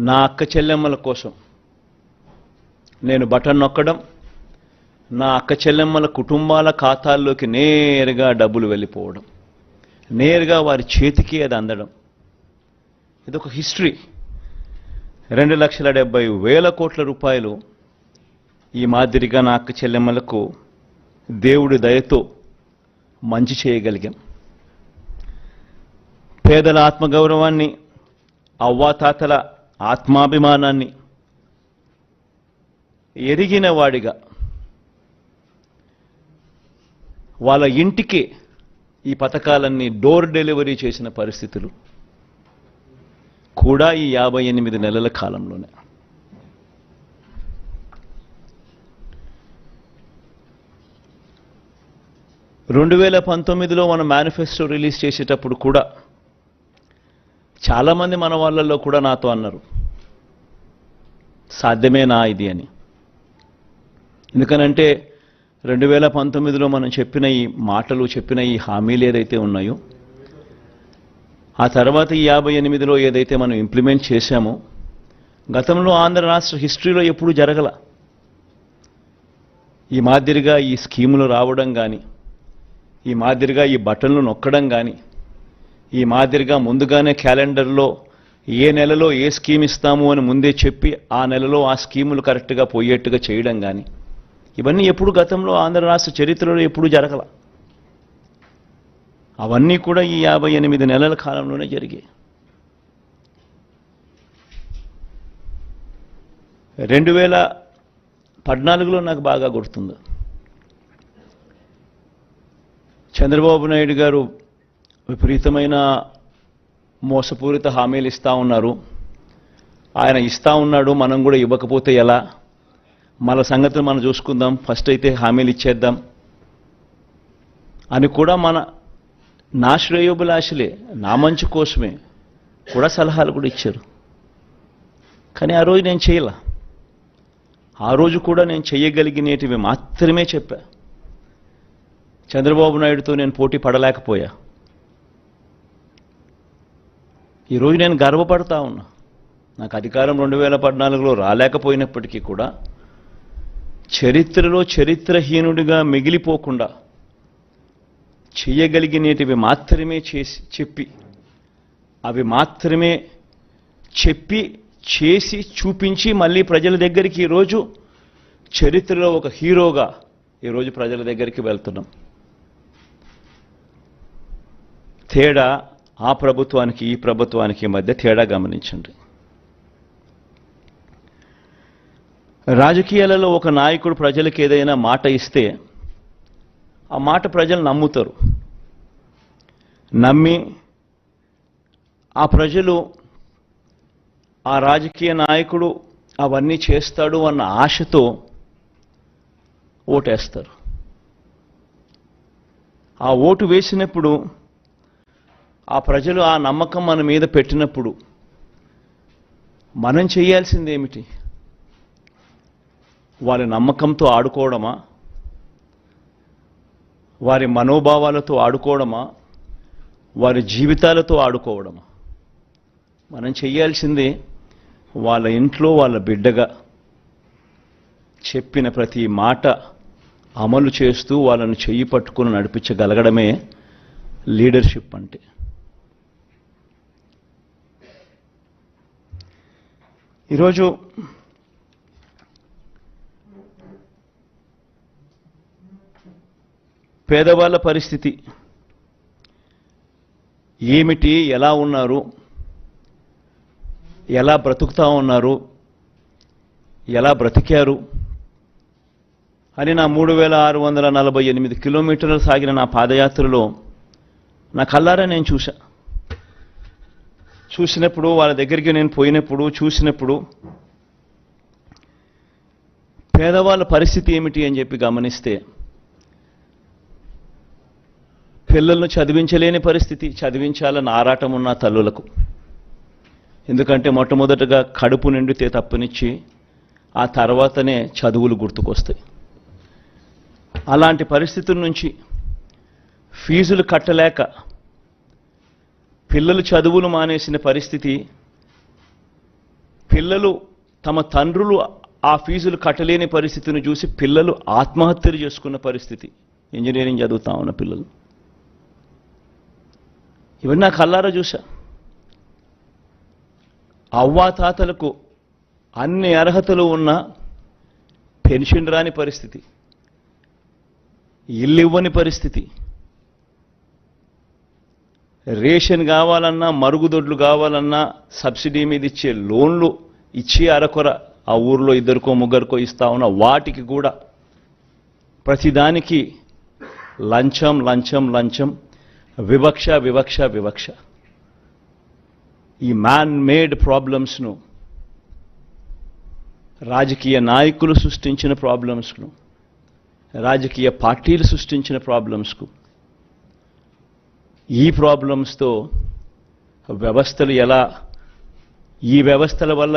నా అక్క చెల్లెమ్మల కోసం. నేను బటన్ నొక్కడం నా అక్క చెల్లెమ్మల కుటుంబాల ఖాతాల్లోకి నేరుగా డబ్బులు వెళ్ళిపోవడం నేరుగా వారి చేతికి అది అందడం. ఇదొక హిస్టరీ. రెండు లక్షల డెబ్బై వేల కోట్ల రూపాయలు ఈ మాదిరిగా నా అక్క చెల్లెమ్మలకు దేవుడి దయతో మంచి చేయగలిగాం. పేదల ఆత్మగౌరవాన్ని అవ్వాతాతల ఆత్మాభిమానాన్ని ఎరిగిన వాడిగా వాళ్ళ ఇంటికి ఈ పథకాలన్నీ డోర్ డెలివరీ చేసిన పరిస్థితులు కూడా ఈ యాభై ఎనిమిది నెలల కాలంలోనే. రెండు వేల పంతొమ్మిదిలో మనం మేనిఫెస్టో రిలీజ్ చేసేటప్పుడు కూడా చాలామంది మన వాళ్ళల్లో కూడా నాతో అన్నారు. సాధ్యమేనా ఇది అని. ఎందుకనంటే రెండు వేల పంతొమ్మిదిలో మనం చెప్పిన ఈ మాటలు చెప్పిన ఈ హామీలు ఏదైతే ఉన్నాయో ఆ తర్వాత ఈ యాభై ఎనిమిదిలో ఏదైతే మనం ఇంప్లిమెంట్ చేశామో గతంలో ఆంధ్ర రాష్ట్ర హిస్టరీలో ఎప్పుడు జరగల. ఈ మాదిరిగా ఈ స్కీములు రావడం కానీ ఈ మాదిరిగా ఈ బటన్లు నొక్కడం కానీ ఈ మాదిరిగా ముందుగానే క్యాలెండర్లో ఏ నెలలో ఏ స్కీమ్ ఇస్తాము అని ముందే చెప్పి ఆ నెలలో ఆ స్కీములు కరెక్ట్గా పోయేట్టుగా చేయడం కానీ ఇవన్నీ ఎప్పుడు గతంలో ఆంధ్ర రాష్ట్ర చరిత్రలో ఎప్పుడూ జరగల. అవన్నీ కూడా ఈ యాభై ఎనిమిది నెలల కాలంలోనే జరిగాయి. రెండు వేల పద్నాలుగులో నాకు బాగా గుర్తుంది. చంద్రబాబు నాయుడు గారు విపరీతమైన మోసపూరిత హామీలు ఇస్తా ఉన్నారు. ఆయన ఇస్తా ఉన్నాడు మనం కూడా ఇవ్వకపోతే ఎలా? మన సంగతులు మనం చూసుకుందాం ఫస్ట్ అయితే హామీలు ఇచ్చేద్దాం. అని కూడా మన నా శ్రేయోభిలాషలే నా మంచి కోసమే కూడా సలహాలు కూడా ఇచ్చారు. కానీ ఆ రోజు నేను చేయలే. ఆ రోజు కూడా నేను చేయగలిగినేటివి మాత్రమే చెప్పా. చంద్రబాబు నాయుడుతో నేను పోటీ పడలేకపోయా. ఈరోజు నేను గర్వపడతా ఉన్నా. నాకు అధికారం రెండు వేల పద్నాలుగులో రాలేకపోయినప్పటికీ కూడా చరిత్రలో చరిత్రహీనుడిగా మిగిలిపోకుండా చేయగలిగినేటివి మాత్రమే చేసి చెప్పి అవి మాత్రమే చెప్పి చేసి చూపించి మళ్ళీ ప్రజల దగ్గరికి ఈరోజు చరిత్రలో ఒక హీరోగా ఈరోజు ప్రజల దగ్గరికి వెళ్తున్నాం. తేడా ఆ ప్రభుత్వానికి ఈ ప్రభుత్వానికి మధ్య తేడా గమనించండి. రాజకీయాలలో ఒక నాయకుడు ప్రజలకు ఏదైనా మాట ఇస్తే ఆ మాట ప్రజలు నమ్ముతారు. నమ్మి ఆ ప్రజలు ఆ రాజకీయ నాయకుడు అవన్నీ చేస్తాడు అన్న ఆశతో ఓటేస్తారు. ఆ ఓటు వేసినప్పుడు ఆ ప్రజలు ఆ నమ్మకం మన మీద పెట్టినప్పుడు మనం చేయాల్సింది ఏమిటి? వారి నమ్మకంతో ఆడుకోవడమా? వారి మనోభావాలతో ఆడుకోవడమా? వారి జీవితాలతో ఆడుకోవడమా? మనం చేయాల్సింది వాళ్ళ ఇంట్లో వాళ్ళ బిడ్డగా చెప్పిన ప్రతి మాట అమలు చేస్తూ వాళ్ళను చెయ్యి పట్టుకుని నడిపించగలగడమే లీడర్షిప్ అంటే. ఈరోజు పేదవాళ్ళ పరిస్థితి ఏమిటి ఎలా ఉన్నారు ఎలా బ్రతుకుతా ఉన్నారు ఎలా బ్రతికారు అని నా మూడు వేల ఆరు వందల నలభై ఎనిమిది కిలోమీటర్లు సాగిన నా పాదయాత్రలో నా కల్లారా నేను చూసా చూసినప్పుడు వాళ్ళ దగ్గరికి నేను పోయినప్పుడు చూసినప్పుడు పేదవాళ్ళ పరిస్థితి ఏమిటి అని చెప్పి గమనిస్తే పిల్లలను చదివించలేని పరిస్థితి చదివించాలని ఆరాటం ఉన్న తల్లులకు. ఎందుకంటే మొట్టమొదటగా కడుపు నిండితే తప్పనిచ్చి ఆ తర్వాతనే చదువులు గుర్తుకొస్తాయి. అలాంటి పరిస్థితుల నుంచి ఫీజులు కట్టలేక పిల్లలు చదువులు మానేసిన పరిస్థితి పిల్లలు తమ తండ్రులు ఆ ఫీజులు కట్టలేని పరిస్థితిని చూసి పిల్లలు ఆత్మహత్యలు చేసుకున్న పరిస్థితి. ఇంజనీరింగ్ చదువుతా ఉన్న పిల్లలు. ఇవన్నీ నా కల్లారా చూసా అవ్వాతాతలకు అన్ని అర్హతలు ఉన్న పెన్షన్ రాని పరిస్థితి ఇల్లు ఇవ్వని పరిస్థితి రేషన్ కావాలన్నా మరుగుదొడ్లు కావాలన్నా సబ్సిడీ మీద ఇచ్చే లోన్లు ఇచ్చి అరకొర ఆ ఊర్లో ఇద్దరికో ముగ్గురికో ఇస్తా ఉన్న వాటికి కూడా ప్రతిదానికి లంచం లంచం లంచం వివక్ష వివక్ష వివక్ష. ఈ మ్యాన్ మేడ్ ప్రాబ్లమ్స్ను రాజకీయ నాయకులు సృష్టించిన ప్రాబ్లమ్స్ను రాజకీయ పార్టీలు సృష్టించిన ప్రాబ్లమ్స్కు ఈ ప్రాబ్లమ్స్తో వ్యవస్థలు ఎలా ఈ వ్యవస్థల వల్ల